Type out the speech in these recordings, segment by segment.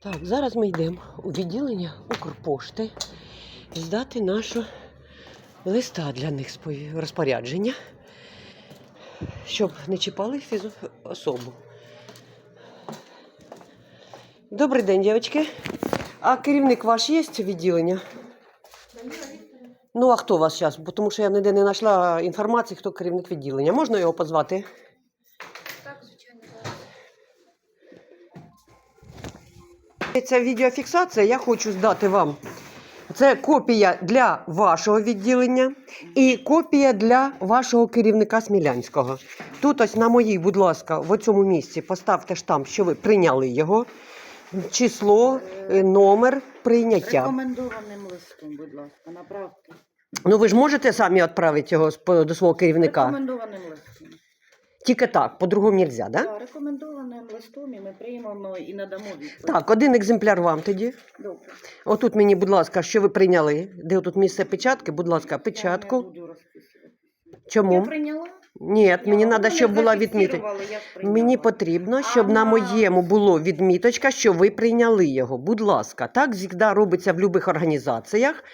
Так, зараз ми йдемо у відділення Укрпошти здати нашу листа для них розпорядження, щоб не чіпали фізособу. Добрий день, дівчатки. А керівник ваш є відділення? Ну, а хто у вас зараз? Тому що я ніде не знайшла інформації, хто керівник відділення. Можна його позвати? Це відеофіксація, я хочу здати вам. Це копія для вашого відділення і копія для вашого керівника Смілянського. Тут ось на моїй, будь ласка, в цьому місці поставте штамп, що ви прийняли його, число, е, номер прийняття. Рекомендованим листом, будь ласка, направте. Ну ви ж можете самі відправити його до свого керівника. Рекомендованим листом. Тільки так, по-другому нельзя, да? Так, рекомендованим листом і ми приймемо і надамо відповідь. Так, один екземпляр вам тоді. Добре. Отут мені, будь ласка, що ви прийняли? Де тут місце печатки? Будь ласка, Я печатку. не буду розписувати. Я Чому? прийняла? Ні, мені Я- треба, щоб була відмітка. зафіксували, я прийняла. Мені потрібно, щоб на Ага. моєму було відміточка, що ви прийняли його. Будь ласка, так завжди робиться в будь-яких організаціях,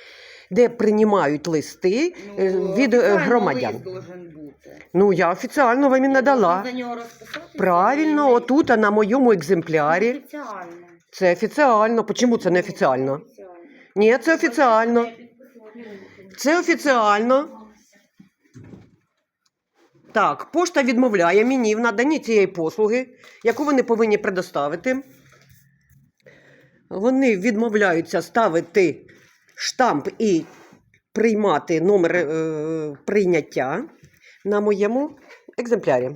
де приймають листи е, Ну, від е, офіційно громадян. лист должен бути. Ну, я офіціально вам і надала. За нього розписатися? Правильно, отут, а на моєму екземплярі. Офіціально. Це офіціально. Чому це не офіціально? Офіціально. Ні, це офіціально. Це офіціально. Так, пошта відмовляє мені в наданні цієї послуги, яку вони повинні предоставити. Вони відмовляються ставити штамп і приймати номер е, прийняття на моєму екземплярі.